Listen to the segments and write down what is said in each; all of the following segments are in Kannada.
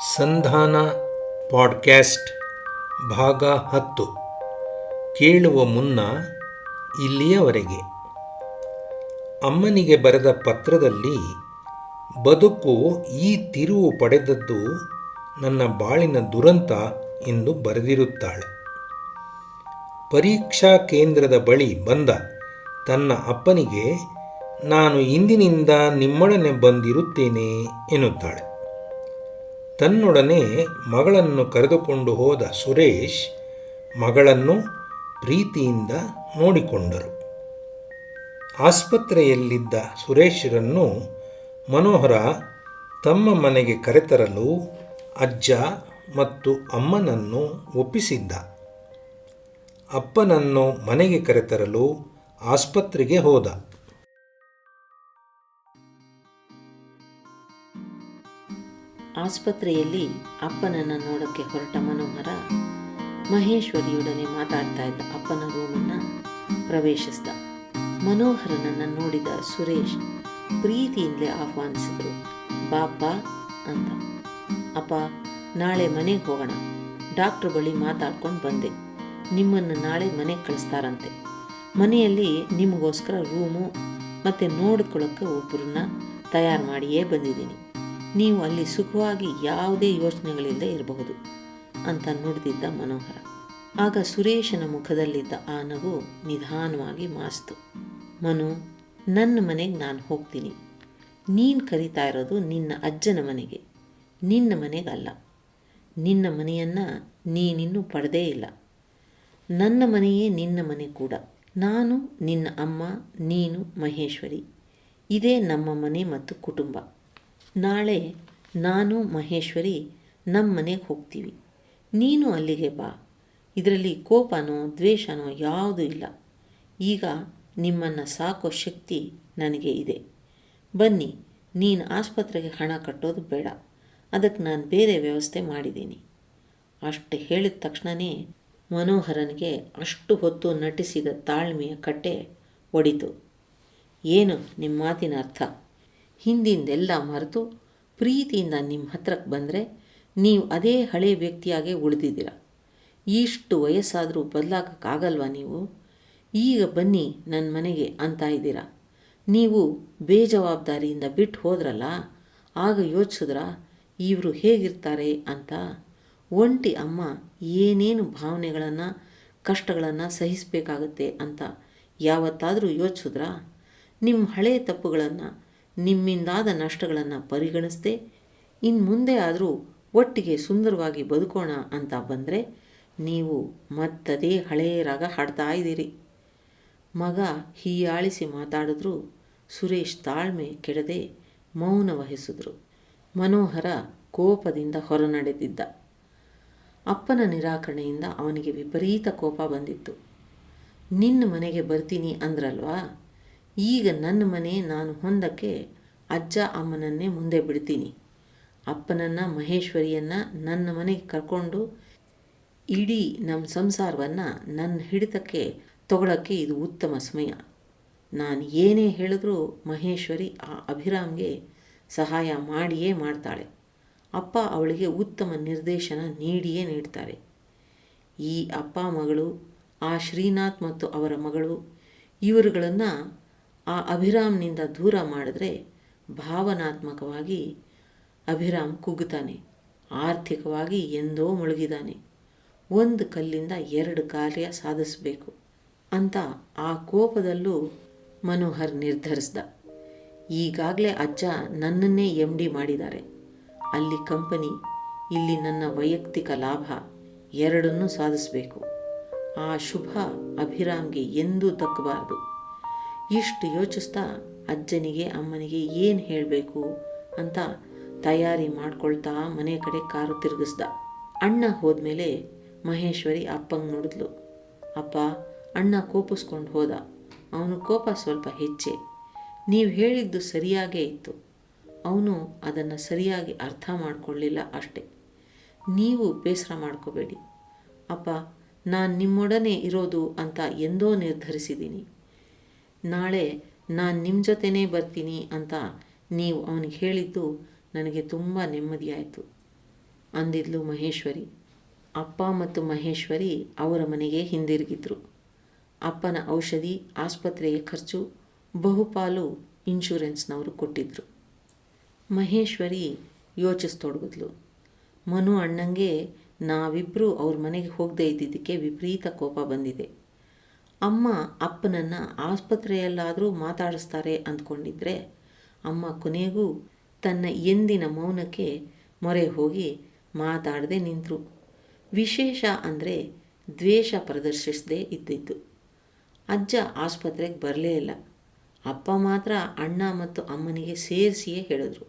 ಸಂಧಾನ ಪಾಡ್ಕ್ಯಾಸ್ಟ್ ಭಾಗ ಹತ್ತು. ಕೇಳುವ ಮುನ್ನ ಇಲ್ಲಿಯವರೆಗೆ. ಅಮ್ಮನಿಗೆ ಬರೆದ ಪತ್ರದಲ್ಲಿ, ಬದುಕು ಈ ತಿರುವು ಪಡೆದದ್ದು ನನ್ನ ಬಾಳಿನ ದುರಂತ ಎಂದು ಬರೆದಿರುತ್ತಾಳೆ. ಪರೀಕ್ಷಾ ಕೇಂದ್ರದ ಬಳಿ ಬಂದ ತನ್ನ ಅಪ್ಪನಿಗೆ, ನಾನು ಇಂದಿನಿಂದ ನಿಮ್ಮೊಡನೆ ಬಂದಿರುತ್ತೇನೆ ಎನ್ನುತ್ತಾಳೆ. ತನ್ನೊಡನೆ ಮಗಳನ್ನು ಕರೆದುಕೊಂಡು ಹೋದ ಸುರೇಶ್ ಮಗಳನ್ನು ಪ್ರೀತಿಯಿಂದ ನೋಡಿಕೊಂಡರು. ಆಸ್ಪತ್ರೆಯಲ್ಲಿದ್ದ ಸುರೇಶರನ್ನು ಮನೋಹರ ತಮ್ಮ ಮನೆಗೆ ಕರೆತರಲು ಅಜ್ಜ ಮತ್ತು ಅಮ್ಮನನ್ನು ಒಪ್ಪಿಸಿದ್ದ. ಅಪ್ಪನನ್ನು ಮನೆಗೆ ಕರೆತರಲು ಆಸ್ಪತ್ರೆಗೆ ಹೋದ. ಆಸ್ಪತ್ರೆಯಲ್ಲಿ ಅಪ್ಪನನ್ನು ನೋಡೋಕ್ಕೆ ಹೊರಟ ಮನೋಹರ ಮಹೇಶ್ವರಿಯೊಡನೆ ಮಾತಾಡ್ತಾ ಇದ್ದ ಅಪ್ಪನ ರೂಮನ್ನು ಪ್ರವೇಶಿಸಿದ. ಮನೋಹರನನ್ನು ನೋಡಿದ ಸುರೇಶ್ ಪ್ರೀತಿಯಿಂದಲೇ ಆಹ್ವಾನಿಸಿದರು. ಬಾಪ ಅಂತ. ಅಪ್ಪ, ನಾಳೆ ಮನೆಗೆ ಹೋಗೋಣ. ಡಾಕ್ಟ್ರ್ ಬಳಿ ಮಾತಾಡ್ಕೊಂಡು ಬಂದೆ. ನಿಮ್ಮನ್ನು ನಾಳೆ ಮನೆಗೆ ಕಳಿಸ್ತಾರಂತೆ. ಮನೆಯಲ್ಲಿ ನಿಮಗೋಸ್ಕರ ರೂಮು ಮತ್ತು ನೋಡ್ಕೊಳ್ಳೋಕ್ಕೆ ಒಬ್ಬರನ್ನ ತಯಾರು ಮಾಡಿಯೇ ಬಂದಿದ್ದೀನಿ. ನೀವು ಅಲ್ಲಿ ಸುಖವಾಗಿ ಯಾವುದೇ ಯೋಚನೆಗಳಿಂದ ಇರಬಹುದು ಅಂತ ನುಡಿದಿದ್ದ ಮನೋಹರ. ಆಗ ಸುರೇಶನ ಮುಖದಲ್ಲಿದ್ದ ಆ ನಗು ನಿಧಾನವಾಗಿ ಮಾಸ್ತು. ಮನು, ನನ್ನ ಮನೆಗೆ ನಾನು ಹೋಗ್ತೀನಿ. ನೀನು ಕರಿತಾ ಇರೋದು ನಿನ್ನ ಅಜ್ಜನ ಮನೆಗೆ. ನಿನ್ನ ಮನೆಗಲ್ಲ ನಿನ್ನ ಮನೆಯನ್ನು ನೀನಿನ್ನೂ ಪಡೆದೇ ಇಲ್ಲ. ನನ್ನ ಮನೆಯೇ ನಿನ್ನ ಮನೆ ಕೂಡ. ನಾನು, ನಿನ್ನ ಅಮ್ಮ, ನೀನು, ಮಹೇಶ್ವರಿ. ಇದೇ ನಮ್ಮ ಮನೆ ಮತ್ತು ಕುಟುಂಬ. ನಾಳೆ ನಾನು ಮಹೇಶ್ವರಿ ನಮ್ಮ ಮನೆಗೆ ಹೋಗ್ತೀವಿ. ನೀನು ಅಲ್ಲಿಗೆ ಬಾ. ಇದರಲ್ಲಿ ಕೋಪನೋ ದ್ವೇಷನೋ ಯಾವುದೂ ಇಲ್ಲ. ಈಗ ನಿಮ್ಮನ್ನು ಸಾಕೋ ಶಕ್ತಿ ನನಗೆ ಇದೆ. ಬನ್ನಿ, ನೀನು ಆಸ್ಪತ್ರೆಗೆ ಹಣ ಕಟ್ಟೋದು ಬೇಡ. ಅದಕ್ಕೆ ನಾನು ಬೇರೆ ವ್ಯವಸ್ಥೆ ಮಾಡಿದ್ದೀನಿ. ಅಷ್ಟು ಹೇಳಿದ ತಕ್ಷಣವೇ ಮನೋಹರನಿಗೆ ಅಷ್ಟು ಹೊತ್ತು ನಟಿಸಿದ ತಾಳ್ಮೆಯ ಕಟ್ಟೆ ಒಡಿತು. ಏನು ನಿಮ್ಮ ಮಾತಿನ ಅರ್ಥ? ಹಿಂದಿಂದೆಲ್ಲ ಮರೆತು ಪ್ರೀತಿಯಿಂದ ನಿಮ್ಮ ಹತ್ರಕ್ಕೆ ಬಂದರೆ ನೀವು ಅದೇ ಹಳೆಯ ವ್ಯಕ್ತಿಯಾಗೇ ಉಳಿದಿದ್ದೀರ. ಇಷ್ಟು ವಯಸ್ಸಾದರೂ ಬದಲಾಗಕ್ಕಾಗಲ್ವಾ ನೀವು? ಈಗ ಬನ್ನಿ ನನ್ನ ಮನೆಗೆ ಅಂತ ಇದ್ದೀರ? ನೀವು ಬೇಜವಾಬ್ದಾರಿಯಿಂದ ಬಿಟ್ಟು ಹೋದ್ರಲ್ಲ, ಆಗ ಯೋಚಿಸಿದ್ರ, ಇವರು ಹೇಗಿರ್ತಾರೆ ಅಂತ? ಒಂಟಿ ಅಮ್ಮ ಏನೇನು ಭಾವನೆಗಳನ್ನು, ಕಷ್ಟಗಳನ್ನು ಸಹಿಸಬೇಕಾಗತ್ತೆ ಅಂತ ಯಾವತ್ತಾದರೂ ಯೋಚಿಸಿದ್ರಾ? ನಿಮ್ಮ ಹಳೆಯ ತಪ್ಪುಗಳನ್ನು ನಿಮ್ಮಿಂದಾದ ನಷ್ಟಗಳನ್ನು ಪರಿಗಣಿಸದೆ ಇನ್ನು ಮುಂದೆ ಆದರೂ ಒಟ್ಟಿಗೆ ಸುಂದರವಾಗಿ ಬದುಕೋಣ ಅಂತ ಬಂದರೆ ನೀವು ಮತ್ತದೇ ಹಳೆಯ ರಾಗ ಹಾಡ್ತಾ ಇದ್ದೀರಿ. ಮಗ ಹೀಯಾಳಿಸಿ ಮಾತಾಡಿದ್ರು, ಸುರೇಶ್ ತಾಳ್ಮೆ ಕೆಡದೆ ಮೌನ ವಹಿಸಿದ್ರು. ಮನೋಹರ ಕೋಪದಿಂದ ಹೊರನಡೆದಿದ್ದ. ಅಪ್ಪನ ನಿರಾಕರಣೆಯಿಂದ ಅವನಿಗೆ ವಿಪರೀತ ಕೋಪ ಬಂದಿತ್ತು. ನಿನ್ನ ಮನೆಗೆ ಬರ್ತೀನಿ ಅಂದ್ರಲ್ವಾ? ಈಗ ನನ್ನ ಮನೆ ನಾನು ಹೊಂದಕ್ಕೆ ಅಜ್ಜ ಅಮ್ಮನನ್ನೇ ಮುಂದೆ ಬಿಡ್ತೀನಿ. ಅಪ್ಪನನ್ನು, ಮಹೇಶ್ವರಿಯನ್ನು ನನ್ನ ಮನೆಗೆ ಕರ್ಕೊಂಡು ಇಡೀ ನಮ್ಮ ಸಂಸಾರವನ್ನು ನನ್ನ ಹಿಡಿತಕ್ಕೆ ತಗೊಳ್ಳೋಕ್ಕೆ ಇದು ಉತ್ತಮ ಸಮಯ. ನಾನು ಏನೇ ಹೇಳಿದ್ರೂ ಮಹೇಶ್ವರಿ ಆ ಅಭಿರಾಮ್ಗೆ ಸಹಾಯ ಮಾಡಿಯೇ ಮಾಡ್ತಾಳೆ. ಅಪ್ಪ ಅವಳಿಗೆ ಉತ್ತಮ ನಿರ್ದೇಶನ ನೀಡಿಯೇ ನೀಡ್ತಾರೆ. ಈ ಅಪ್ಪ ಮಗಳು, ಆ ಶ್ರೀನಾಥ್ ಮತ್ತು ಅವರ ಮಗಳು, ಇವರುಗಳನ್ನು ಆ ಅಭಿರಾಮ್ನಿಂದ ದೂರ ಮಾಡಿದ್ರೆ ಭಾವನಾತ್ಮಕವಾಗಿ ಅಭಿರಾಮ್ ಕುಗ್ತಾನೆ ಆರ್ಥಿಕವಾಗಿ ಎಂದೋ ಮುಳುಗಿದಾನೆ ಒಂದು ಕಲ್ಲಿಂದ ಎರಡು ಕಾರ್ಯ ಸಾಧಿಸಬೇಕು ಅಂತ ಆ ಕೋಪದಲ್ಲೂ ಮನೋಹರ್ ನಿರ್ಧರಿಸ್ದ. ಈಗಾಗಲೇ ಅಜ್ಜ ನನ್ನನ್ನೇ ಎಂ ಡಿ ಮಾಡಿದ್ದಾರೆ. ಅಲ್ಲಿ ಕಂಪನಿ, ಇಲ್ಲಿ ನನ್ನ ವೈಯಕ್ತಿಕ ಲಾಭ ಎರಡನ್ನೂ ಸಾಧಿಸಬೇಕು. ಆ ಶುಭ ಅಭಿರಾಮ್ಗೆ ಎಂದೂ ದಕ್ಕಬಾರದು ಇಷ್ಟು ಯೋಚಿಸ್ತಾ ಅಜ್ಜನಿಗೆ, ಅಮ್ಮನಿಗೆ ಏನು ಹೇಳಬೇಕು ಅಂತ ತಯಾರಿ ಮಾಡ್ಕೊಳ್ತಾ ಮನೆ ಕಡೆ ಕಾರು ತಿರುಗಿಸ್ದ. ಅಣ್ಣ ಹೋದ್ಮೇಲೆ ಮಹೇಶ್ವರಿ ಅಪ್ಪಂಗೆ ನೋಡಿದ್ಲು. ಅಪ್ಪ, ಅಣ್ಣ ಕೋಪಿಸ್ಕೊಂಡು ಹೋದ. ಅವನು ಕೋಪ ಸ್ವಲ್ಪ ಹೆಚ್ಚೆ. ನೀವು ಹೇಳಿದ್ದು ಸರಿಯಾಗೇ ಇತ್ತು. ಅವನು ಅದನ್ನು ಸರಿಯಾಗಿ ಅರ್ಥ ಮಾಡಿಕೊಳ್ಳಿಲ್ಲ ಅಷ್ಟೆ. ನೀವು ಬೇಸರ ಮಾಡ್ಕೋಬೇಡಿ. ಅಪ್ಪ, ನಾನು ನಿಮ್ಮೊಡನೆ ಇರೋದು ಅಂತ ಎಂದೋ ನಿರ್ಧರಿಸಿದ್ದೀನಿ ನಾಳೆ ನಾನು ನಿಮ್ಮ ಜೊತೆನೇ ಬರ್ತೀನಿ ಅಂತ ನೀವು ಅವನಿಗೆ ಹೇಳಿದ್ದು ನನಗೆ ತುಂಬ ನೆಮ್ಮದಿಯಾಯಿತು ಅಂದಿದ್ಲು ಮಹೇಶ್ವರಿ. ಅಪ್ಪ ಮತ್ತು ಮಹೇಶ್ವರಿ ಅವರ ಮನೆಗೆ ಹಿಂದಿರುಗಿದ್ರು. ಅಪ್ಪನ ಔಷಧಿ, ಆಸ್ಪತ್ರೆಯ ಖರ್ಚು, ಬಹುಪಾಲು ಇನ್ಶೂರೆನ್ಸ್ನವರು ಕೊಟ್ಟಿದ್ದರು ಮಹೇಶ್ವರಿ ಯೋಚಿಸ್ತೊಡಗಿದ್ಲು. ಮನು ಅಣ್ಣಂಗೆ ನಾವಿಬ್ಬರೂ ಅವ್ರ ಮನೆಗೆ ಹೋಗದೇ ಇದ್ದಿದ್ದಕ್ಕೆ ವಿಪರೀತ ಕೋಪ ಬಂದಿದೆ. ಅಮ್ಮ ಅಪ್ಪನನ್ನು ಆಸ್ಪತ್ರೆಯಲ್ಲಾದರೂ ಮಾತಾಡಿಸ್ತಾರೆ ಅಂದ್ಕೊಂಡಿದ್ರೆ ಅಮ್ಮ ಕೊನೆಗೂ ತನ್ನ ಎಂದಿನ ಮೌನಕ್ಕೆ ಮೊರೆ ಹೋಗಿ ಮಾತಾಡದೆ ನಿಂತರು. ವಿಶೇಷ ಅಂದರೆ ದ್ವೇಷ ಪ್ರದರ್ಶಿಸದೇ ಇದ್ದಿದ್ದು. ಅಜ್ಜ ಆಸ್ಪತ್ರೆಗೆ ಬರಲೇ ಇಲ್ಲ. ಅಪ್ಪ ಮಾತ್ರ ಅಣ್ಣ ಮತ್ತು ಅಮ್ಮನಿಗೆ ಸೇರಿಸಿಯೇ ಹೇಳಿದ್ರು.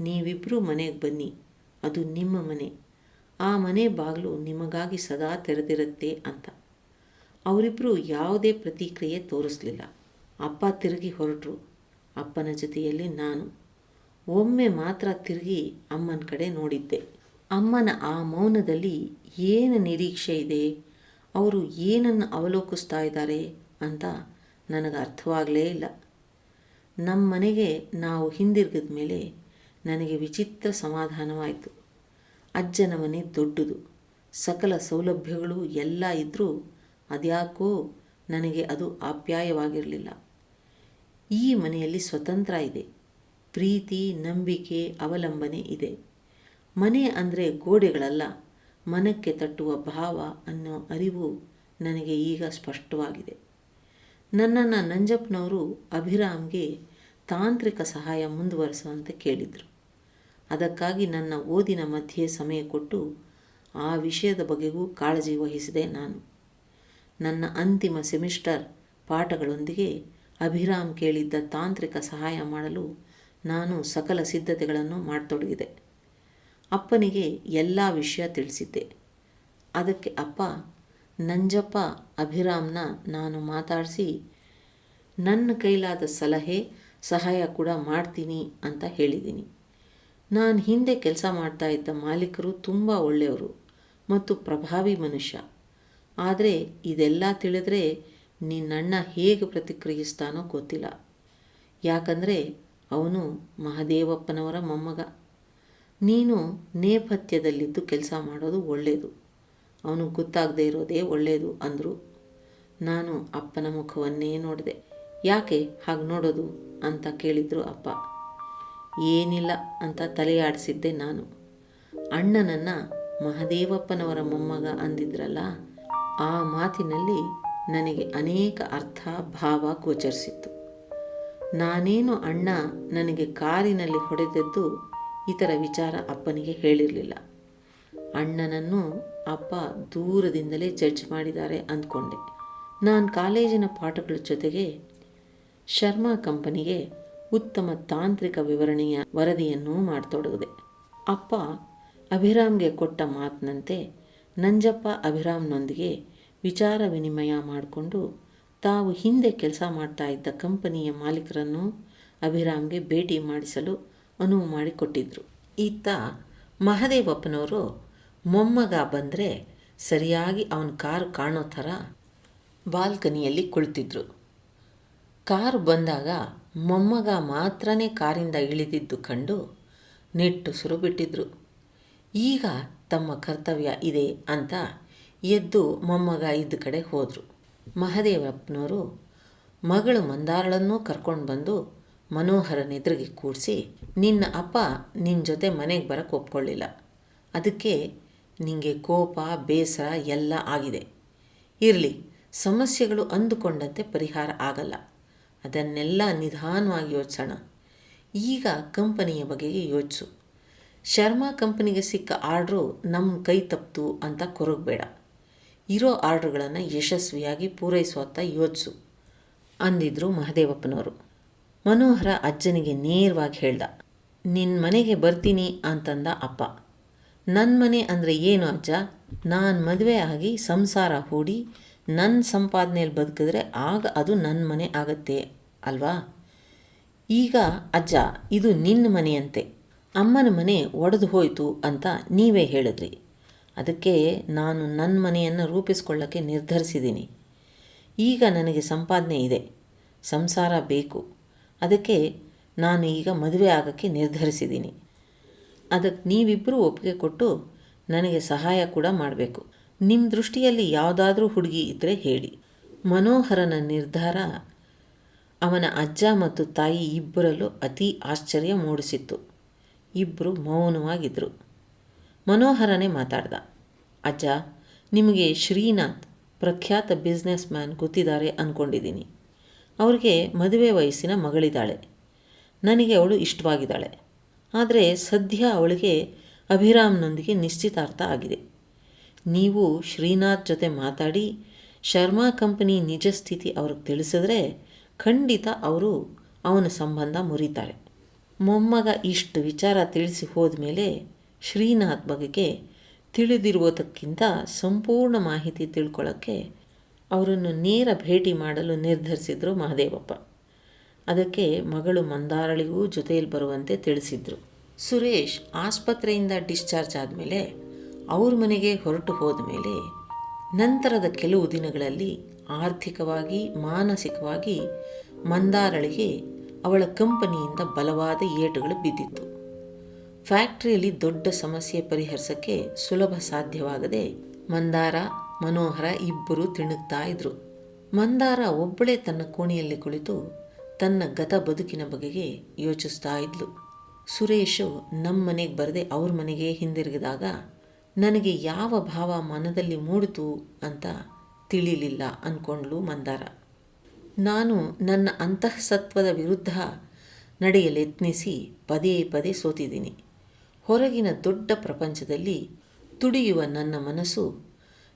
ನೀವಿಬ್ಬರೂ ಮನೆಗೆ ಬನ್ನಿ. ಅದು ನಿಮ್ಮ ಮನೆ. ಆ ಮನೆ ಬಾಗಿಲು ನಿಮಗಾಗಿ ಸದಾ ತೆರೆದಿರುತ್ತೆ ಅಂತ. ಅವರಿಬ್ಬರು ಯಾವುದೇ ಪ್ರತಿಕ್ರಿಯೆ ತೋರಿಸಲಿಲ್ಲ. ಅಪ್ಪ ತಿರುಗಿ ಹೊರಟರು. ಅಪ್ಪನ ಜೊತೆಯಲ್ಲಿ ನಾನು. ಒಮ್ಮೆ ಮಾತ್ರ ತಿರುಗಿ ಅಮ್ಮನ ಕಡೆ ನೋಡಿದ್ದೆ. ಅಮ್ಮನ ಆ ಮೌನದಲ್ಲಿ ಏನು ನಿರೀಕ್ಷೆ ಇದೆ? ಅವರು ಏನನ್ನು ಅವಲೋಕಿಸ್ತಾ ಇದ್ದಾರೆ ಅಂತ ನನಗೆ ಅರ್ಥವಾಗಲೇ ಇಲ್ಲ. ನಮ್ಮ ಮನೆಗೆ ನಾವು ಹಿಂದಿರುಗಿದ ಮೇಲೆ ನನಗೆ ವಿಚಿತ್ರ ಸಮಾಧಾನವಾಯಿತು. ಅಜ್ಜನ ಮನೆ ದೊಡ್ಡದು. ಸಕಲ ಸೌಲಭ್ಯಗಳು ಎಲ್ಲ ಇದ್ದರೂ ಅದ್ಯಾಕೋ ನನಗೆ ಅದು ಆಪ್ಯಾಯವಾಗಿರಲಿಲ್ಲ. ಈ ಮನೆಯಲ್ಲಿ ಸ್ವತಂತ್ರ ಇದೆ. ಪ್ರೀತಿ, ನಂಬಿಕೆ, ಅವಲಂಬನೆ ಇದೆ. ಮನೆ ಅಂದರೆ ಗೋಡೆಗಳಲ್ಲ. ಮನಕ್ಕೆ ತಟ್ಟುವ ಭಾವ ಅನ್ನೋ ಅರಿವು ನನಗೆ ಈಗ ಸ್ಪಷ್ಟವಾಗಿದೆ. ನನ್ನನ್ನು ನಂಜಪ್ಪನವರು ಅಭಿರಾಮ್ಗೆ ತಾಂತ್ರಿಕ ಸಹಾಯ ಮುಂದುವರಿಸುವಂತೆ ಕೇಳಿದರು. ಅದಕ್ಕಾಗಿ ನನ್ನ ಓದಿನ ಮಧ್ಯೆ ಸಮಯ ಕೊಟ್ಟು ಆ ವಿಷಯದ ಬಗೆಗೂ ಕಾಳಜಿ ವಹಿಸಿದೆ ನಾನು. ನನ್ನ ಅಂತಿಮ ಸೆಮಿಸ್ಟರ್ ಪಾಠಗಳೊಂದಿಗೆ ಅಭಿರಾಮ್ ಕೇಳಿದ್ದ ತಾಂತ್ರಿಕ ಸಹಾಯ ಮಾಡಲು ನಾನು ಸಕಲ ಸಿದ್ಧತೆಗಳನ್ನು ಮಾಡತೊಡಗಿದೆ. ಅಪ್ಪನಿಗೆ ಎಲ್ಲ ವಿಷಯ ತಿಳಿಸಿದ್ದೆ. ಅದಕ್ಕೆ ಅಪ್ಪ, ನಂಜಪ್ಪ ಅಭಿರಾಮ್ನ ನಾನು ಮಾತಾಡಿಸಿ, ನನ್ನ ಕೈಲಾದ ಸಲಹೆ, ಸಹಾಯ ಕೂಡ ಮಾಡ್ತೀನಿ ಅಂತ ಹೇಳಿದ್ದೀನಿ. ನಾನು ಹಿಂದೆ ಕೆಲಸ ಮಾಡ್ತಾ ಇದ್ದ ಮಾಲೀಕರು ತುಂಬ ಒಳ್ಳೆಯವರು ಮತ್ತು ಪ್ರಭಾವಿ ಮನುಷ್ಯ. ಆದರೆ ಇದೆಲ್ಲ ತಿಳಿದ್ರೆ ನಿನ್ನಣ್ಣ ಹೇಗೆ ಪ್ರತಿಕ್ರಿಯಿಸ್ತಾನೋ ಗೊತ್ತಿಲ್ಲ. ಯಾಕಂದರೆ ಅವನು ಮಹದೇವಪ್ಪನವರ ಮೊಮ್ಮಗ. ನೀನು ನೇಪಥ್ಯದಲ್ಲಿದ್ದು ಕೆಲಸ ಮಾಡೋದು ಒಳ್ಳೆಯದು ಅವನು ಗೊತ್ತಾಗದೇ ಇರೋದೇ ಒಳ್ಳೆಯದು ಅಂದರು. ನಾನು ಅಪ್ಪನ ಮುಖವನ್ನೇ ನೋಡಿದೆ. ಯಾಕೆ ಹಾಗೆ ನೋಡೋದು ಅಂತ ಕೇಳಿದರು ಅಪ್ಪ. ಏನಿಲ್ಲ ಅಂತ ತಲೆಯಾಡಿಸಿದ್ದೆ ನಾನು. ಅಣ್ಣನನ್ನು ಮಹದೇವಪ್ಪನವರ ಮೊಮ್ಮಗ ಅಂದಿದ್ರಲ್ಲ ಆ ಮಾತಿನಲ್ಲಿ ನನಗೆ ಅನೇಕ ಅರ್ಥ ಭಾವ ಗೋಚರಿಸಿತ್ತು. ನಾನೇನು ಅಣ್ಣ ನನಗೆ ಕಾರಿನಲ್ಲಿ ಹೊಡೆದದ್ದು ಇತರ ವಿಚಾರ ಅಪ್ಪನಿಗೆ ಹೇಳಿರಲಿಲ್ಲ. ಅಣ್ಣನನ್ನು ಅಪ್ಪ ದೂರದಿಂದಲೇ ಜಡ್ಜ್ ಮಾಡಿದ್ದಾರೆ ಅಂದ್ಕೊಂಡೆ. ನಾನು ಕಾಲೇಜಿನ ಪಾಠಗಳ ಜೊತೆಗೆ ಶರ್ಮಾ ಕಂಪನಿಗೆ ಉತ್ತಮ ತಾಂತ್ರಿಕ ವಿವರಣೆಯ ವರದಿಯನ್ನು ಮಾಡತೊಡಗಿದೆ. ಅಪ್ಪ ಅಭಿರಾಮ್ಗೆ ಕೊಟ್ಟ ಮಾತಿನಂತೆ ನಂಜಪ್ಪ ಅಭಿರಾಮ್ನೊಂದಿಗೆ ವಿಚಾರ ವಿನಿಮಯ ಮಾಡಿಕೊಂಡು ತಾವು ಹಿಂದೆ ಕೆಲಸ ಮಾಡ್ತಾ ಇದ್ದ ಕಂಪನಿಯ ಮಾಲೀಕರನ್ನು ಅಭಿರಾಮ್ಗೆ ಭೇಟಿ ಮಾಡಿಸಲು ಅನುವು ಮಾಡಿಕೊಟ್ಟಿದ್ರು. ಈತ ಮಹದೇವಪ್ಪನವರು ಮೊಮ್ಮಗ ಬಂದರೆ ಸರಿಯಾಗಿ ಅವನ ಕಾರು ಕಾಣೋ ಥರ ಬಾಲ್ಕನಿಯಲ್ಲಿ ಕುಳಿತಿದ್ರು. ಕಾರು ಬಂದಾಗ ಮೊಮ್ಮಗ ಮಾತ್ರನೇ ಕಾರಿಂದ ಇಳಿದಿದ್ದು ಕಂಡು ನಿಟ್ಟುಸಿರು ಬಿಟ್ಟಿದ್ರು ಈಗ ತಮ್ಮ ಕರ್ತವ್ಯ ಇದೆ ಅಂತ ಎದ್ದು ಮೊಮ್ಮಗ ಇದ್ದ ಕಡೆ ಹೋದರು. ಮಹದೇವಪ್ಪನವರು ಮಗಳು ಮಂದಾರಳನ್ನೂ ಕರ್ಕೊಂಡು ಬಂದು ಮನೋಹರನೆದುರಿಗೆ ಕೂಡಿಸಿ, ನಿನ್ನ ಅಪ್ಪ ನಿನ್ನ ಜೊತೆ ಮನೆಗೆ ಬರಕ್ಕೆ ಒಪ್ಕೊಳ್ಳಿಲ್ಲ. ಅದಕ್ಕೆ ನಿಮಗೆ ಕೋಪ, ಬೇಸರ ಎಲ್ಲ ಆಗಿದೆ. ಇರಲಿ, ಸಮಸ್ಯೆಗಳು ಅಂದುಕೊಂಡಂತೆ ಪರಿಹಾರ ಆಗಲ್ಲ. ಅದನ್ನೆಲ್ಲ ನಿಧಾನವಾಗಿ ಯೋಚಿಸೋಣ. ಈಗ ಕಂಪನಿಯ ಬಗೆಗೆ ಯೋಚಿಸು. ಶರ್ಮಾ ಕಂಪನಿಗೆ ಸಿಕ್ಕ ಆರ್ಡ್ರು ನಮ್ಮ ಕೈ ತಪ್ಪಿತು ಅಂತ ಕೊರಗಬೇಡ. ಇರೋ ಆರ್ಡ್ರುಗಳನ್ನು ಯಶಸ್ವಿಯಾಗಿ ಪೂರೈಸುವತ್ತ ಯೋಚಿಸು, ಅಂದಿದ್ರು ಮಹದೇವಪ್ಪನವರು. ಮನೋಹರ ಅಜ್ಜನಿಗೆ ನೇರವಾಗಿ ಹೇಳ್ದ ನಿನ್ನ ಮನೆಗೆ ಬರ್ತೀನಿ ಅಂತಂದ ಅಪ್ಪ. ನನ್ನ ಮನೆ ಅಂದರೆ ಏನು ಅಜ್ಜ? ನಾನು ಮದುವೆ ಆಗಿ ಸಂಸಾರ ಹೂಡಿ ನನ್ನ ಸಂಪಾದನೆಯಲ್ಲಿ ಬದುಕಿದ್ರೆ ಆಗ ಅದು ನನ್ನ ಮನೆ ಆಗತ್ತೆ ಅಲ್ವಾ? ಈಗ ಅಜ್ಜ, ಇದು ನಿನ್ನ ಮನೆಯಂತೆ. ಅಮ್ಮನ ಮನೆ ಒಡೆದು ಹೋಯಿತು ಅಂತ ನೀವೇ ಹೇಳಿದ್ರಿ. ಅದಕ್ಕೆ ನಾನು ನನ್ನ ಮನೆಯನ್ನು ರೂಪಿಸ್ಕೊಳ್ಳೋಕ್ಕೆ ನಿರ್ಧರಿಸಿದ್ದೀನಿ. ಈಗ ನನಗೆ ಸಂಪಾದನೆ ಇದೆ. ಸಂಸಾರ ಬೇಕು. ಅದಕ್ಕೆ ನಾನು ಈಗ ಮದುವೆ ಆಗೋಕ್ಕೆ ನಿರ್ಧರಿಸಿದ್ದೀನಿ. ಅದಕ್ಕೆ ನೀವಿಬ್ಬರೂ ಒಪ್ಪಿಗೆ ಕೊಟ್ಟು ನನಗೆ ಸಹಾಯ ಕೂಡ ಮಾಡಬೇಕು. ನಿಮ್ಮ ದೃಷ್ಟಿಯಲ್ಲಿ ಯಾವುದಾದ್ರೂ ಹುಡುಗಿ ಇದ್ದರೆ ಹೇಳಿ. ಮನೋಹರನ ನಿರ್ಧಾರ ಅವನ ಅಜ್ಜ ಮತ್ತು ತಾಯಿ ಇಬ್ಬರಲ್ಲೂ ಅತಿ ಆಶ್ಚರ್ಯ ಮೂಡಿಸಿತ್ತು. ಇಬ್ಬರು ಮೌನವಾಗಿದ್ದರು ಮನೋಹರನೇ ಮಾತಾಡ್ದ. ಅಜ್ಜ, ನಿಮಗೆ ಶ್ರೀನಾಥ್ ಪ್ರಖ್ಯಾತ ಬಿಸ್ನೆಸ್ ಮ್ಯಾನ್ ಗೊತ್ತಿದ್ದಾರೆ ಅಂದ್ಕೊಂಡಿದ್ದೀನಿ ಅವ್ರಿಗೆ ಮದುವೆ ವಯಸ್ಸಿನ ಮಗಳಿದ್ದಾಳೆ ನನಗೆ ಅವಳು ಇಷ್ಟವಾಗಿದ್ದಾಳೆ. ಆದರೆ ಸದ್ಯ ಅವಳಿಗೆ ಅಭಿರಾಮ್ನೊಂದಿಗೆ ನಿಶ್ಚಿತಾರ್ಥ ಆಗಿದೆ. ನೀವು ಶ್ರೀನಾಥ್ ಜೊತೆ ಮಾತಾಡಿ, ಶರ್ಮಾ ಕಂಪನಿ ನಿಜ ಸ್ಥಿತಿ ಅವ್ರಿಗೆ ತಿಳಿಸಿದ್ರೆ ಖಂಡಿತ ಅವರು ಅವನ ಸಂಬಂಧ ಮುರಿತಾರೆ. ಮೊಮ್ಮಗ ಇಷ್ಟು ವಿಚಾರ ತಿಳಿಸಿ ಹೋದ್ಮೇಲೆ ಶ್ರೀನಾಥ್ ಬಗೆಗೆ ತಿಳಿದಿರುವುದಕ್ಕಿಂತ ಸಂಪೂರ್ಣ ಮಾಹಿತಿ ತಿಳ್ಕೊಳ್ಳೋಕ್ಕೆ ಅವರನ್ನು ನೇರ ಭೇಟಿ ಮಾಡಲು ನಿರ್ಧರಿಸಿದರು ಮಹದೇವಪ್ಪ. ಅದಕ್ಕೆ ಮಗಳು ಮಂದಾರಳಿಗೂ ಜೊತೆಯಲ್ಲಿ ಬರುವಂತೆ ತಿಳಿಸಿದರು. ಸುರೇಶ್ ಆಸ್ಪತ್ರೆಯಿಂದ ಡಿಸ್ಚಾರ್ಜ್ ಆದಮೇಲೆ ಅವ್ರ ಮನೆಗೆ ಹೊರಟು ಹೋದ ಮೇಲೆ ನಂತರದ ಕೆಲವು ದಿನಗಳಲ್ಲಿ ಆರ್ಥಿಕವಾಗಿ, ಮಾನಸಿಕವಾಗಿ ಮಂದಾರಳಿಗೆ ಅವಳ ಕಂಪನಿಯಿಂದ ಬಲವಾದ ಏಟುಗಳು ಬಿದ್ದಿತ್ತು. ಫ್ಯಾಕ್ಟ್ರಿಯಲ್ಲಿ ದೊಡ್ಡ ಸಮಸ್ಯೆ ಪರಿಹರಿಸಕ್ಕೆ ಸುಲಭ ಸಾಧ್ಯವಾಗದೆ ಮಂದಾರ, ಮನೋಹರ ಇಬ್ಬರು ತಿಣುಕ್ತಾ ಇದ್ರು. ಮಂದಾರ ಒಬ್ಬಳೇ ತನ್ನ ಕೋಣೆಯಲ್ಲಿ ಕುಳಿತು ತನ್ನ ಗತ ಬದುಕಿನ ಬಗೆಗೆ ಯೋಚಿಸ್ತಾ ಇದ್ಲು. ಸುರೇಶು ನಮ್ಮ ಮನೆಗೆ ಬರದೆ ಅವ್ರ ಮನೆಗೆ ಹಿಂದಿರುಗಿದಾಗ, ನನಗೆ ಯಾವ ಭಾವ ಮನದಲ್ಲಿ ಮೂಡಿತು ಅಂತ ತಿಳಿಲಿಲ್ಲ ಅಂದ್ಕೊಂಡ್ಲು ಮಂದಾರ. ನಾನು ನನ್ನ ಅಂತಃಸತ್ವದ ವಿರುದ್ಧ ನಡೆಯಲು ಯತ್ನಿಸಿ ಪದೇ ಪದೇ ಸೋತಿದ್ದೀನಿ. ಹೊರಗಿನ ದೊಡ್ಡ ಪ್ರಪಂಚದಲ್ಲಿ ತುಡಿಯುವ ನನ್ನ ಮನಸ್ಸು,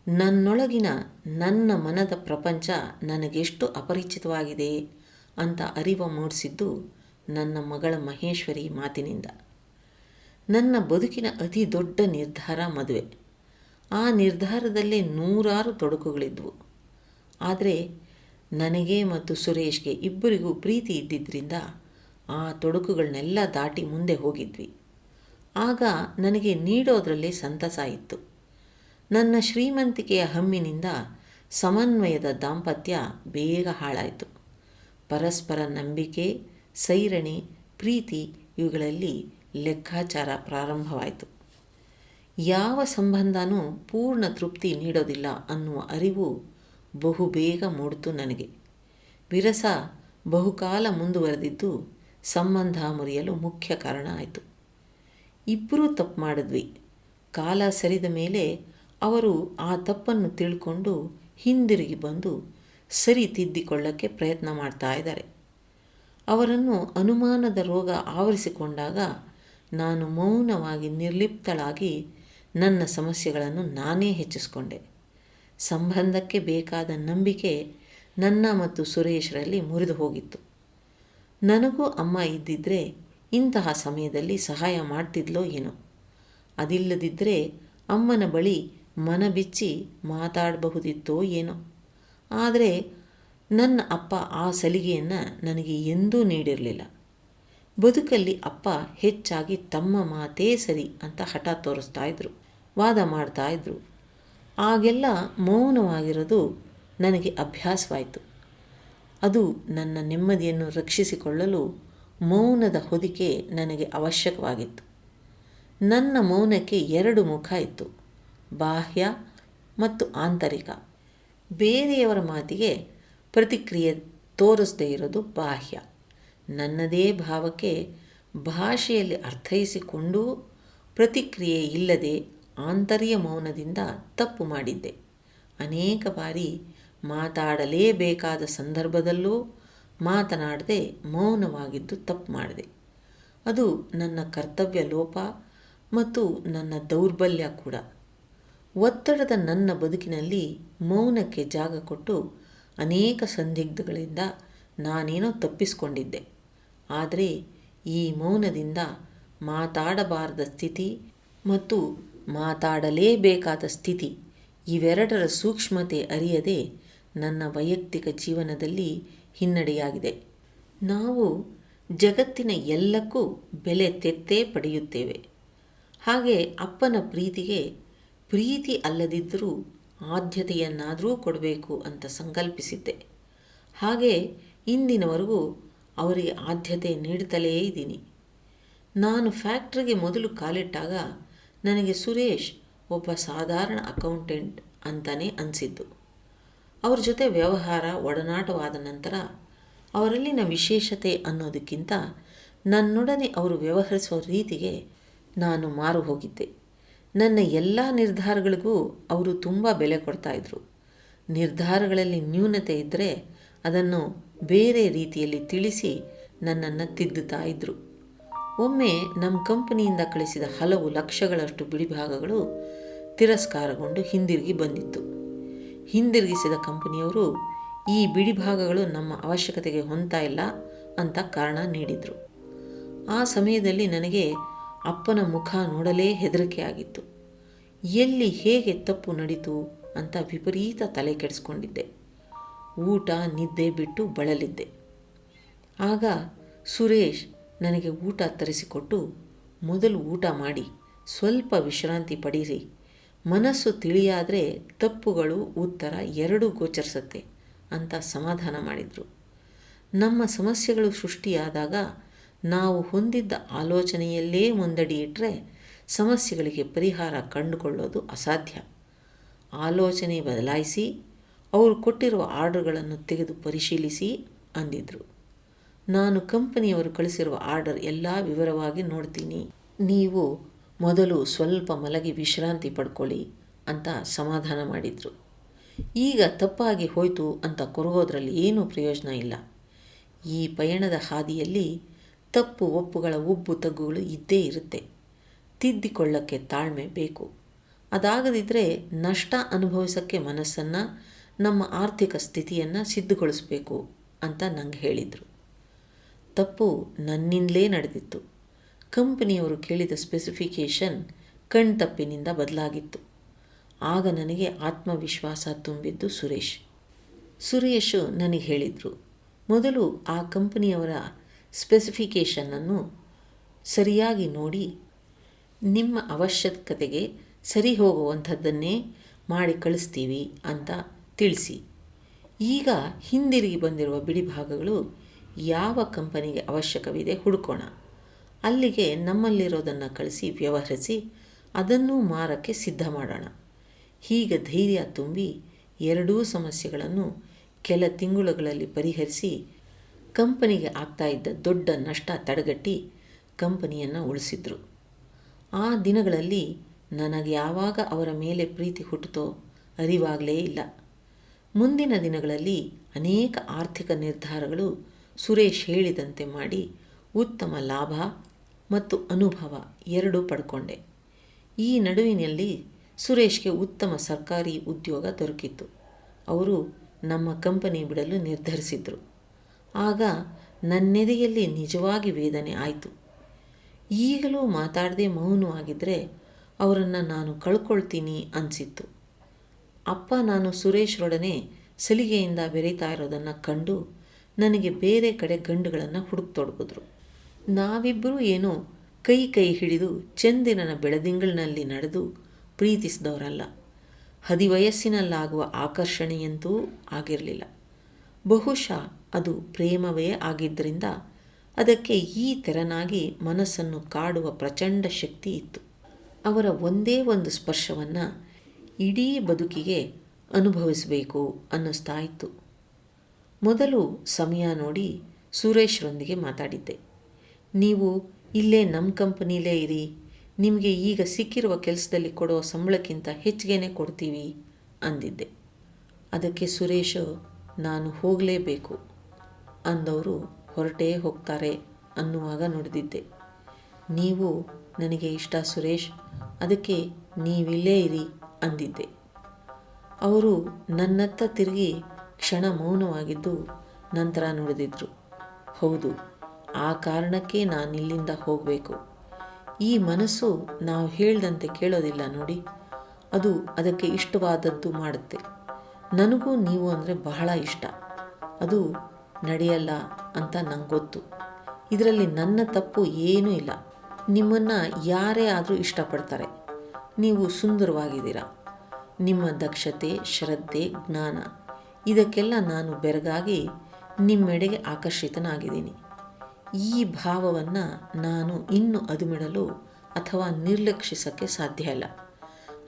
ನನ್ನೊಳಗಿನ ನನ್ನ ಮನದ ಪ್ರಪಂಚ ನನಗೆಷ್ಟು ಅಪರಿಚಿತವಾಗಿದೆ ಅಂತ ಅರಿವು ಮೂಡಿಸಿದ್ದು ನನ್ನ ಮಗಳ ಮಹೇಶ್ವರಿ ಮಾತಿನಿಂದ. ನನ್ನ ಬದುಕಿನ ಅತಿ ದೊಡ್ಡ ನಿರ್ಧಾರ ಮದುವೆ. ಆ ನಿರ್ಧಾರದಲ್ಲೇ ನೂರಾರು ತೊಡಕುಗಳಿದ್ವು. ಆದರೆ ನನಗೆ ಮತ್ತು ಸುರೇಶ್ಗೆ ಇಬ್ಬರಿಗೂ ಪ್ರೀತಿ ಇದ್ದಿದ್ದರಿಂದ ಆ ತೊಡಕುಗಳನ್ನೆಲ್ಲ ದಾಟಿ ಮುಂದೆ ಹೋಗಿದ್ವಿ. ಆಗ ನನಗೆ ನೀಡೋದರಲ್ಲಿ ಸಂತಸ ಇತ್ತು. ನನ್ನ ಶ್ರೀಮಂತಿಕೆಯ ಹಮ್ಮಿನಿಂದ ಸಮನ್ವಯದ ದಾಂಪತ್ಯ ಬೇಗ ಹಾಳಾಯಿತು. ಪರಸ್ಪರ ನಂಬಿಕೆ, ಸೈರಣಿ, ಪ್ರೀತಿ ಇವುಗಳಲ್ಲಿ ಲೆಕ್ಕಾಚಾರ ಪ್ರಾರಂಭವಾಯಿತು. ಯಾವ ಸಂಬಂಧನೂ ಪೂರ್ಣ ತೃಪ್ತಿ ನೀಡೋದಿಲ್ಲ ಅನ್ನುವ ಅರಿವು ಬಹುಬೇಗ ಮೂಡಿತು ನನಗೆ. ವಿರಸ ಬಹುಕಾಲ ಮುಂದುವರೆದಿದ್ದು ಸಂಬಂಧ ಮುರಿಯಲು ಮುಖ್ಯ ಕಾರಣ ಆಯಿತು. ಇಬ್ಬರೂ ತಪ್ಪು ಮಾಡಿದ್ವಿ. ಕಾಲ ಸರಿದ ಮೇಲೆ ಅವರು ಆ ತಪ್ಪನ್ನು ತಿಳ್ಕೊಂಡು ಹಿಂದಿರುಗಿ ಬಂದು ಸರಿ ತಿದ್ದಿಕೊಳ್ಳಕ್ಕೆ ಪ್ರಯತ್ನ ಮಾಡ್ತಾ ಇದ್ದಾರೆ. ಅವರನ್ನು ಅನುಮಾನದ ರೋಗ ಆವರಿಸಿಕೊಂಡಾಗ ನಾನು ಮೌನವಾಗಿ ನಿರ್ಲಿಪ್ತಳಾಗಿ ನನ್ನ ಸಮಸ್ಯೆಗಳನ್ನು ನಾನೇ ಹೆಚ್ಚಿಸ್ಕೊಂಡೆ. ಸಂಬಂಧಕ್ಕೆ ಬೇಕಾದ ನಂಬಿಕೆ ನನ್ನ ಮತ್ತು ಸುರೇಶ್ರಲ್ಲಿ ಮುರಿದು ಹೋಗಿತ್ತು. ನನಗೂ ಅಮ್ಮ ಇದ್ದಿದ್ದರೆ ಇಂತಹ ಸಮಯದಲ್ಲಿ ಸಹಾಯ ಮಾಡ್ತಿದ್ಲೋ ಏನೋ. ಅದಿಲ್ಲದಿದ್ದರೆ ಅಮ್ಮನ ಬಳಿ ಮನ ಬಿಚ್ಚಿ ಮಾತಾಡಬಹುದಿತ್ತೋ ಏನೋ. ಆದರೆ ನನ್ನ ಅಪ್ಪ ಆ ಸಲಿಗೆಯನ್ನು ನನಗೆ ಎಂದೂ ನೀಡಿರಲಿಲ್ಲ. ಬದುಕಲ್ಲಿ ಅಪ್ಪ ಹೆಚ್ಚಾಗಿ ತಮ್ಮ ಮಾತೇ ಸರಿ ಅಂತ ಹಠ ತೋರಿಸ್ತಾ ಇದ್ರು, ವಾದ ಮಾಡ್ತಾ ಇದ್ರು. ಆಗೆಲ್ಲ ಮೌನವಾಗಿರೋದು ನನಗೆ ಅಭ್ಯಾಸವಾಯಿತು. ಅದು ನನ್ನ ನೆಮ್ಮದಿಯನ್ನು ರಕ್ಷಿಸಿಕೊಳ್ಳಲು ಮೌನದ ಹೊದಿಕೆ ನನಗೆ ಅವಶ್ಯಕವಾಗಿತ್ತು. ನನ್ನ ಮೌನಕ್ಕೆ ಎರಡು ಮುಖ ಇತ್ತು, ಬಾಹ್ಯ ಮತ್ತು ಆಂತರಿಕ. ಬೇರೆಯವರ ಮಾತಿಗೆ ಪ್ರತಿಕ್ರಿಯೆ ತೋರಿಸದೇ ಇರೋದು ಬಾಹ್ಯ. ನನ್ನದೇ ಭಾವಕ್ಕೆ ಭಾಷೆಯಲ್ಲಿ ಅರ್ಥೈಸಿಕೊಂಡು ಪ್ರತಿಕ್ರಿಯೆ ಇಲ್ಲದೆ ಆಂತರ್ಯ ಮೌನದಿಂದ ತಪ್ಪು ಮಾಡಿದ್ದೆ. ಅನೇಕ ಬಾರಿ ಮಾತಾಡಲೇಬೇಕಾದ ಸಂದರ್ಭದಲ್ಲೂ ಮಾತನಾಡದೆ ಮೌನವಾಗಿದ್ದು ತಪ್ಪು ಮಾಡಿದೆ. ಅದು ನನ್ನ ಕರ್ತವ್ಯ ಲೋಪ ಮತ್ತು ನನ್ನ ದೌರ್ಬಲ್ಯ ಕೂಡ. ಒತ್ತಡದ ನನ್ನ ಬದುಕಿನಲ್ಲಿ ಮೌನಕ್ಕೆ ಜಾಗ ಕೊಟ್ಟು ಅನೇಕ ಸಂದಿಗ್ಧಗಳಿಂದ ನಾನೇನೋ ತಪ್ಪಿಸಿಕೊಂಡಿದ್ದೆ. ಆದರೆ ಈ ಮೌನದಿಂದ ಮಾತಾಡಬಾರದ ಸ್ಥಿತಿ ಮತ್ತು ಮಾತಾಡಲೇಬೇಕಾದ ಸ್ಥಿತಿ. ಇವೆರಡರ ಸೂಕ್ಷ್ಮತೆ ಅರಿಯದೆ ನನ್ನ ವೈಯಕ್ತಿಕ ಜೀವನದಲ್ಲಿ ಹಿನ್ನಡೆಯಾಗಿದೆ. ನಾವು ಜಗತ್ತಿನ ಎಲ್ಲಕ್ಕೂ ಬೆಲೆ ತೆತ್ತೇ ಪಡೆಯುತ್ತೇವೆ. ಹಾಗೆ ಅಪ್ಪನ ಪ್ರೀತಿಗೆ ಪ್ರೀತಿ ಅಲ್ಲದಿದ್ದರೂ ಆದ್ಯತೆಯನ್ನಾದರೂ ಕೊಡಬೇಕು ಅಂತ ಸಂಕಲ್ಪಿಸಿದ್ದೆ. ಹಾಗೆ ಇಂದಿನವರೆಗೂ ಅವರಿಗೆ ಆದ್ಯತೆ ನೀಡುತ್ತಲೇ ಇದ್ದೀನಿ. ನಾನು ಫ್ಯಾಕ್ಟ್ರಿಗೆ ಮೊದಲು ಕಾಲಿಟ್ಟಾಗ ನನಗೆ ಸುರೇಶ್ ಒಬ್ಬ ಸಾಧಾರಣ ಅಕೌಂಟೆಂಟ್ ಅಂತಲೇ ಅನಿಸಿದ್ದು. ಅವ್ರ ಜೊತೆ ವ್ಯವಹಾರ ಒಡನಾಟವಾದ ನಂತರ ಅವರಲ್ಲಿನ ವಿಶೇಷತೆ ಅನ್ನೋದಕ್ಕಿಂತ ನನ್ನೊಡನೆ ಅವರು ವ್ಯವಹರಿಸುವ ರೀತಿಗೆ ನಾನು ಮಾರು ಹೋಗಿದ್ದೆ. ನನ್ನ ಎಲ್ಲ ನಿರ್ಧಾರಗಳಿಗೂ ಅವರು ತುಂಬ ಬೆಲೆ ಕೊಡ್ತಾಯಿದ್ರು ನಿರ್ಧಾರಗಳಲ್ಲಿ ನ್ಯೂನತೆ ಇದ್ದರೆ ಅದನ್ನು ಬೇರೆ ರೀತಿಯಲ್ಲಿ ತಿಳಿಸಿ ನನ್ನನ್ನು ತಿದ್ದುತ್ತಾ ಇದ್ದರು ಒಮ್ಮೆ ನಮ್ಮ ಕಂಪನಿಯಿಂದ ಕಳಿಸಿದ ಹಲವು ಲಕ್ಷಗಳಷ್ಟು ಬಿಡಿಭಾಗಗಳು ತಿರಸ್ಕಾರಗೊಂಡು ಹಿಂದಿರುಗಿ ಬಂದಿತ್ತು. ಹಿಂದಿರುಗಿಸಿದ ಕಂಪನಿಯವರು, ಈ ಬಿಡಿಭಾಗಗಳು ನಮ್ಮ ಅವಶ್ಯಕತೆಗೆ ಹೊಂದ್ತಾ ಇಲ್ಲ ಅಂತ ಕಾರಣ ನೀಡಿದರು. ಆ ಸಮಯದಲ್ಲಿ ನನಗೆ ಅಪ್ಪನ ಮುಖ ನೋಡಲೇ ಹೆದರಿಕೆ ಆಗಿತ್ತು. ಎಲ್ಲಿ ಹೇಗೆ ತಪ್ಪು ನಡೀತು ಅಂತ ವಿಪರೀತ ತಲೆ ಕೆಡಿಸ್ಕೊಂಡಿದ್ದೆ. ಊಟ, ನಿದ್ದೆ ಬಿಟ್ಟು ಬಳಲಿದ್ದೆ. ಆಗ ಸುರೇಶ್ ನನಗೆ ಊಟ ತರಿಸಿಕೊಟ್ಟು ಮೊದಲು ಊಟ ಮಾಡಿ, ಸ್ವಲ್ಪ ವಿಶ್ರಾಂತಿ ಪಡೀರಿ. ಮನಸ್ಸು ತಿಳಿಯಾದರೆ ತಪ್ಪುಗಳು ಉತ್ತರ ಎರಡೂ ಗೋಚರಿಸುತ್ತೆ ಅಂತ ಸಮಾಧಾನ ಮಾಡಿದರು. ನಮ್ಮ ಸಮಸ್ಯೆಗಳು ಸೃಷ್ಟಿಯಾದಾಗ ನಾವು ಹೊಂದಿದ್ದ ಆಲೋಚನೆಯಲ್ಲೇ ಮುಂದಡಿ ಇಟ್ಟರೆ ಸಮಸ್ಯೆಗಳಿಗೆ ಪರಿಹಾರ ಕಂಡುಕೊಳ್ಳೋದು ಅಸಾಧ್ಯ. ಆಲೋಚನೆ ಬದಲಾಯಿಸಿ, ಅವರು ಕೊಟ್ಟಿರುವ ಆರ್ಡರ್ಗಳನ್ನು ತೆಗೆದು ಪರಿಶೀಲಿಸಿ ಅಂದಿದ್ರು. ನಾನು ಕಂಪನಿಯವರು ಕಳಿಸಿರುವ ಆರ್ಡರ್ ಎಲ್ಲ ವಿವರವಾಗಿ ನೋಡ್ತೀನಿ. ನೀವು ಮೊದಲು ಸ್ವಲ್ಪ ಮಲಗಿ ವಿಶ್ರಾಂತಿ ಪಡ್ಕೊಳ್ಳಿ ಅಂತ ಸಮಾಧಾನ ಮಾಡಿದರು. ಈಗ ತಪ್ಪಾಗಿ ಹೋಯಿತು ಅಂತ ಕೊರಗೋದ್ರಲ್ಲಿ ಏನೂ ಪ್ರಯೋಜನ ಇಲ್ಲ. ಈ ಪಯಣದ ಹಾದಿಯಲ್ಲಿ ತಪ್ಪು ಒಪ್ಪುಗಳ ಉಬ್ಬು ತಗ್ಗುಗಳು ಇದ್ದೇ ಇರುತ್ತೆ. ತಿದ್ದಿಕೊಳ್ಳಕ್ಕೆ ತಾಳ್ಮೆ ಬೇಕು. ಅದಾಗದಿದ್ದರೆ ನಷ್ಟ ಅನುಭವಿಸೋಕ್ಕೆ ಮನಸ್ಸನ್ನು, ನಮ್ಮ ಆರ್ಥಿಕ ಸ್ಥಿತಿಯನ್ನು ಸಿದ್ಧಗೊಳಿಸಬೇಕು ಅಂತ ನಂಗೆ ಹೇಳಿದರು. ತಪ್ಪು ನನ್ನಿಂದಲೇ ನಡೆದಿತ್ತು. ಕಂಪನಿಯವರು ಕೇಳಿದ ಸ್ಪೆಸಿಫಿಕೇಷನ್ ಕಣ್ತಪ್ಪಿನಿಂದ ಬದಲಾಗಿತ್ತು. ಆಗ ನನಗೆ ಆತ್ಮವಿಶ್ವಾಸ ತುಂಬಿದ್ದು ಸುರೇಶ್. ಸುರೇಶು ನನಗೆ ಹೇಳಿದರು, ಮೊದಲು ಆ ಕಂಪನಿಯವರ ಸ್ಪೆಸಿಫಿಕೇಷನನ್ನು ಸರಿಯಾಗಿ ನೋಡಿ, ನಿಮ್ಮ ಅವಶ್ಯಕತೆಗೆ ಸರಿ ಹೋಗುವಂಥದ್ದನ್ನೇ ಮಾಡಿ ಕಳಿಸ್ತೀವಿ ಅಂತ ತಿಳಿಸಿ. ಈಗ ಹಿಂದಿರುಗಿ ಬಂದಿರುವ ಬಿಡಿಭಾಗಗಳು ಯಾವ ಕಂಪನಿಗೆ ಅವಶ್ಯಕವಿದೆ ಹುಡುಕೋಣ. ಅಲ್ಲಿಗೆ ನಮ್ಮಲ್ಲಿರೋದನ್ನು ಕಳಿಸಿ ವ್ಯವಹರಿಸಿ ಅದನ್ನು ಮಾರಕ್ಕೆ ಸಿದ್ಧ ಮಾಡೋಣ. ಹೀಗೆ ಧೈರ್ಯ ತುಂಬಿ ಎರಡೂ ಸಮಸ್ಯೆಗಳನ್ನು ಕೆಲ ತಿಂಗಳುಗಳಲ್ಲಿ ಪರಿಹರಿಸಿ ಕಂಪನಿಗೆ ಆಗ್ತಾ ಇದ್ದ ದೊಡ್ಡ ನಷ್ಟ ತಡೆಗಟ್ಟಿ ಕಂಪನಿಯನ್ನು ಉಳಿಸಿದ್ರು. ಆ ದಿನಗಳಲ್ಲಿ ನನಗೆ ಯಾವಾಗ ಅವರ ಮೇಲೆ ಪ್ರೀತಿ ಹುಟ್ಟುತ್ತೋ ಅರಿವಾಗಲೇ ಇಲ್ಲ. ಮುಂದಿನ ದಿನಗಳಲ್ಲಿ ಅನೇಕ ಆರ್ಥಿಕ ನಿರ್ಧಾರಗಳು ಸುರೇಶ್ ಹೇಳಿದಂತೆ ಮಾಡಿ ಉತ್ತಮ ಲಾಭ ಮತ್ತು ಅನುಭವ ಎರಡೂ ಪಡ್ಕೊಂಡೆ. ಈ ನಡುವಿನಲ್ಲಿ ಸುರೇಶ್ಗೆ ಉತ್ತಮ ಸರ್ಕಾರಿ ಉದ್ಯೋಗ ದೊರಕಿತ್ತು. ಅವರು ನಮ್ಮ ಕಂಪನಿ ಬಿಡಲು ನಿರ್ಧರಿಸಿದರು. ಆಗ ನನ್ನೆದೆಯಲ್ಲಿ ನಿಜವಾಗಿ ವೇದನೆ ಆಯಿತು. ಈಗಲೂ ಮಾತಾಡದೆ ಮೌನವಾಗಿದ್ದರೆ ಅವರನ್ನು ನಾನು ಕಳ್ಕೊಳ್ತೀನಿ ಅನಿಸಿತ್ತು. ಅಪ್ಪ ನಾನು ಸುರೇಶ್ರೊಡನೆ ಸಲಿಗೆಯಿಂದ ಬೆರೀತಾ ಇರೋದನ್ನು ಕಂಡು ನನಗೆ ಬೇರೆ ಕಡೆ ಗಂಡುಗಳನ್ನು ಹುಡುಕ್ತೊಡಗಿದ್ರು. ನಾವಿಬ್ಬರೂ ಏನೋ ಕೈ ಕೈ ಹಿಡಿದು ಚಂದಿರನ ಬೆಳದಿಂಗಳಿನಲ್ಲಿ ನಡೆದು ಪ್ರೀತಿಸಿದವರಲ್ಲ. ಹದಿವಯಸ್ಸಿನಲ್ಲಾಗುವ ಆಕರ್ಷಣೆಯಂತೂ ಆಗಿರಲಿಲ್ಲ. ಬಹುಶಃ ಅದು ಪ್ರೇಮವೇ ಆಗಿದ್ದರಿಂದ ಅದಕ್ಕೆ ಈ ತೆರನಾಗಿ ಮನಸ್ಸನ್ನು ಕಾಡುವ ಪ್ರಚಂಡ ಶಕ್ತಿ ಇತ್ತು. ಅವರ ಒಂದೇ ಒಂದು ಸ್ಪರ್ಶವನ್ನು ಇಡೀ ಬದುಕಿಗೆ ಅನುಭವಿಸಬೇಕು ಅನ್ನಿಸ್ತಾ ಮೊದಲು ಸಮಯ ನೋಡಿ ಸುರೇಶ್ರೊಂದಿಗೆ ಮಾತಾಡಿದ್ದೆ. ನೀವು ಇಲ್ಲೇ ನಮ್ಮ ಕಂಪನಿಲೇ ಇರಿ. ನಿಮಗೆ ಈಗ ಸಿಕ್ಕಿರುವ ಕೆಲಸದಲ್ಲಿ ಕೊಡೋ ಸಂಬಳಕ್ಕಿಂತ ಹೆಚ್ಚಿಗೆನೇ ಕೊಡ್ತೀವಿ ಅಂದಿದ್ದೆ. ಅದಕ್ಕೆ ಸುರೇಶ್, ನಾನು ಹೋಗಲೇಬೇಕು ಅಂದವರು ಹೊರಟೇ ಹೋಗ್ತಾರೆ ಅನ್ನುವಾಗ ನುಡಿದಿದ್ದೆ. ನೀವು ನನಗೆ ಇಷ್ಟ ಸುರೇಶ್, ಅದಕ್ಕೆ ನೀವಿಲ್ಲೇ ಇರಿ ಅಂದಿದ್ದೆ. ಅವರು ನನ್ನತ್ತ ತಿರುಗಿ ಕ್ಷಣ ಮೌನವಾಗಿದ್ದು ನಂತರ ನುಡಿದಿದ್ರು, ಹೌದು, ಆ ಕಾರಣಕ್ಕೆ ನಾನು ಇಲ್ಲಿಂದ ಹೋಗಬೇಕು. ಈ ಮನಸ್ಸು ನಾವು ಹೇಳ್ದಂತೆ ಕೇಳೋದಿಲ್ಲ ನೋಡಿ, ಅದು ಅದಕ್ಕೆ ಇಷ್ಟವಾದದ್ದು ಮಾಡುತ್ತೆ. ನನಗೂ ನೀವು ಅಂದರೆ ಬಹಳ ಇಷ್ಟ. ಅದು ನಡೆಯಲ್ಲ ಅಂತ ನಂಗೆ ಗೊತ್ತು ಇದರಲ್ಲಿ ನನ್ನ ತಪ್ಪು ಏನೂ ಇಲ್ಲ. ನಿಮ್ಮನ್ನು ಯಾರೇ ಆದರೂ ಇಷ್ಟಪಡ್ತಾರೆ. ನೀವು ಸುಂದರವಾಗಿದ್ದೀರಾ. ನಿಮ್ಮ ದಕ್ಷತೆ, ಶ್ರದ್ಧೆ, ಜ್ಞಾನ. ಇದಕ್ಕೆಲ್ಲ ನಾನು ಬೆರಗಾಗಿ ನಿಮ್ಮೆಡೆಗೆ ಆಕರ್ಷಿತನಾಗಿದ್ದೀನಿ. ಈ ಭಾವವನ್ನು ನಾನು ಇನ್ನು ಅದುಮಿಡಲು ಅಥವಾ ನಿರ್ಲಕ್ಷಿಸೋಕ್ಕೆ ಸಾಧ್ಯ ಇಲ್ಲ.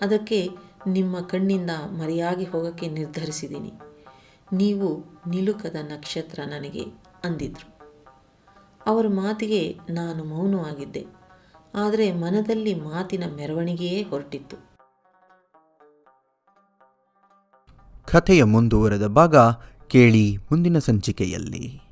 ಅದಕ್ಕೆ ನಿಮ್ಮ ಕಣ್ಣಿಂದ ಮರೆಯಾಗಿ ಹೋಗೋಕ್ಕೆ ನಿರ್ಧರಿಸಿದ್ದೀನಿ. ನೀವು ನಿಲುಕದ ನಕ್ಷತ್ರ ನನಗೆ ಅಂದಿದ್ರು. ಅವರ ಮಾತಿಗೆ ನಾನು ಮೌನವಾಗಿದ್ದೆ. ಆದರೆ ಮನದಲ್ಲಿ ಮಾತಿನ ಮೆರವಣಿಗೆಯೇ ಹೊರಟಿತ್ತು. ಕಥೆಯ ಮುಂದುವರೆದ ಭಾಗ ಕೇಳಿ ಮುಂದಿನ ಸಂಚಿಕೆಯಲ್ಲಿ.